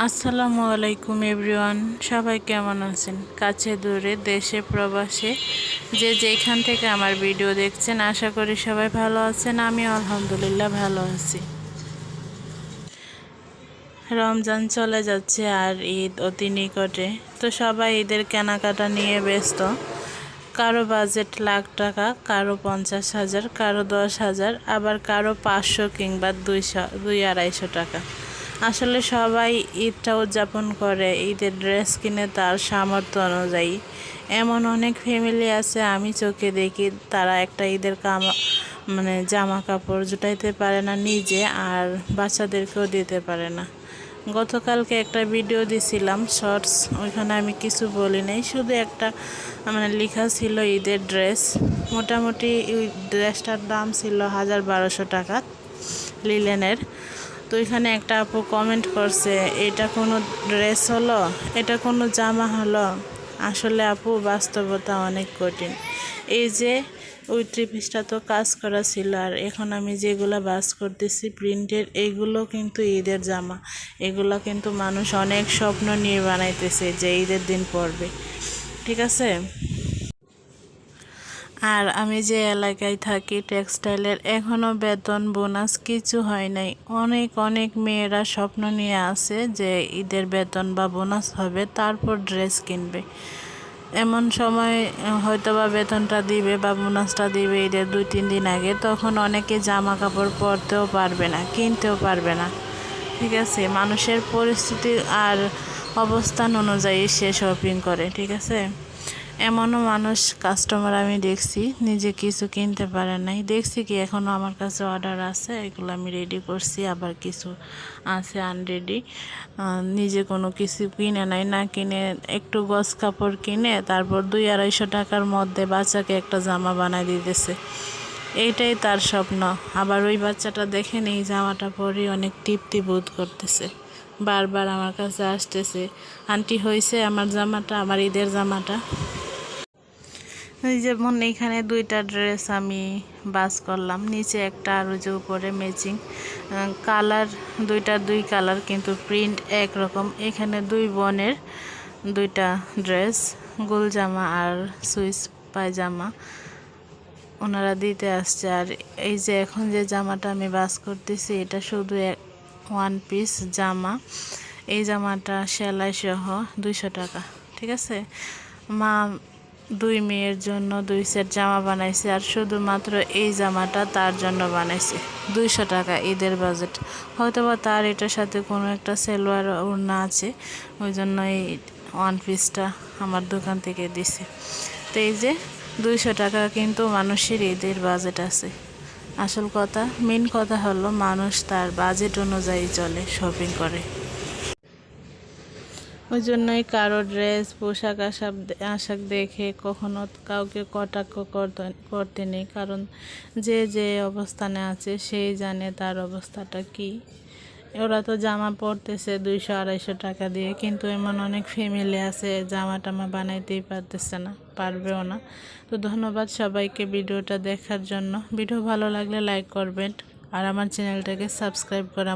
আসসালামু আলাইকুম এভরিওয়ান, সবাই কেমন আছেন? কাছে দূরে, দেশে, প্রবাসে, যে যেখান থেকে আমার ভিডিও দেখছেন, আশা করি সবাই ভালো আছেন আমি আলহামদুলিল্লাহ ভালো আছি। রমজান চলে যাচ্ছে আর ঈদ অতি নিকটে, তো সবাই ঈদের কেনাকাটা নিয়ে ব্যস্ত। কারও বাজেট লাখ টাকা, কারও পঞ্চাশ হাজার, কারও দশ হাজার, আবার কারও পাঁচশো কিংবা দুইশো, দুই আড়াইশো টাকা। আসলে সবাই ঈদটা উদযাপন করে, ঈদের ড্রেস কিনে তার সামর্থ্য অনুযায়ী। এমন অনেক ফ্যামিলি আছে, আমি চোখে দেখি তারা একটা ঈদের কামা মানে জামা কাপড় জুটাইতে পারে না নিজে আর বাচ্চাদেরকেও দিতে পারে না। গতকালকে একটা ভিডিও দিছিলাম শর্টস ওইখানে আমি কিছু বলি নাই, শুধু একটা মানে লেখা ছিল ঈদের ড্রেস। মোটামুটি ওই ড্রেসটার দাম ছিল হাজার বারোশো টাকা, লিলেনের। তো এখানে একটা আপু কমেন্ট করছে, এটা কোনো ড্রেস হলো? এটা কোনো জামা হলো? আসলে আপু বাস্তবতা অনেক কঠিন। এই যে ওই থ্রি পিসটা তো কাজ করা ছিল, আর এখন আমি যেগুলো বাস করতেছি প্রিন্টের এইগুলো কিন্তু ঈদের জামা। এগুলো কিন্তু মানুষ অনেক স্বপ্ন নিয়ে বানাইতেছে যে ঈদের দিন পরবে। ঠিক আছে? আর আমি যে এলাকায় থাকি টেক্সটাইলের এখনও বেতন, বোনাস কিছু হয় নাই। অনেক অনেক মেয়েরা স্বপ্ন নিয়ে আছে যে ঈদের বেতন বা বোনাস হবে, তারপর ড্রেস কিনবে। এমন সময় হয়তো বা বেতনটা দিবে বা বোনাসটা দিবে ঈদের দুই, তিন দিন আগে, তখন অনেকে জামা কাপড় পরতেও পারবে না, কিনতেও পারবে না। ঠিক আছে? মানুষের পরিস্থিতি আর অবস্থান অনুযায়ী সে শপিং করে, ঠিক আছে? এমনও মানুষ কাস্টমার আমি দেখছি, নিজে কিছু কিনতে পারে নাই। দেখছি কি এখনও আমার কাছে অর্ডার আছে, এগুলো আমি রেডি করছি, আবার কিছু আছে আনরেডি নিজে কোনো কিছু কিনে নাই, না কিনে একটু গস কাপড় কিনে, তারপর দুই আড়াইশো টাকার মধ্যে বাচ্চাকে একটা জামা বানাই দিতেছে। এইটাই তার স্বপ্ন। আবার ওই বাচ্চাটা দেখে নেই, জামাটা পরে অনেক তৃপ্তি বোধ করতেছে। বারবার আমার কাছে আসতেছে, আন্টি, হয়েছে আমার জামাটা, আমার ঈদের জামাটা? যেমন এখানে দুইটা ড্রেস আমি বাস করলাম। নিচে একটা আর যে উপরে ম্যাচিং কালার দুইটা দুই কালার কিন্তু প্রিন্ট একরকম। এখানে দুই বোনের দুইটা ড্রেস গোল জামা আর সুইচ পায়জামা ওনারা দিতে আসছে। আর এই যে এখন যে জামাটা আমি বাস করতেছি, এটা শুধু ওয়ান পিস জামা। এই জামাটা সেলাই সহ দুইশো টাকা, ঠিক আছে? মা দুই মেয়ের জন্য দুই সেট জামা বানাইছে আর শুধুমাত্র এই জামাটা তার জন্য বানাইছে। দুইশো টাকা ঈদের বাজেট। হয়তো বা তার এটার সাথে কোনো একটা সেলোয়ার ওড়না আছে, ওই জন্য এই ওয়ান পিসটা আমার দোকান থেকে দিছে। তো এই যে দুইশো টাকা কিন্তু মানুষের ঈদের বাজেট আছে। আসল কথা মেন কথা হলো মানুষ তার বাজেট অনুযায়ী চলে শপিং করে। ওই জন্যই কারও ড্রেস, পোশাক, আশাক আশাক দেখে কখনো কাউকে কটাক্ষ করতে নেই। কারণ যে যে অবস্থানে আছে, সেই জানে তার অবস্থাটা কি। ওরা তো জামা পরতেছে দুইশো, আড়াইশো টাকা দিয়ে। কিন্তু এমন অনেক ফ্যামিলি আছে, জামা টামা বানাইতেই পারতেছে না, পারবেও না। তো ধন্যবাদ সবাইকে ভিডিওটা দেখার জন্য। ভিডিও ভালো লাগলে লাইক করবেন। আর আমার চ্যানেলটাকে সাবস্ক্রাইব করা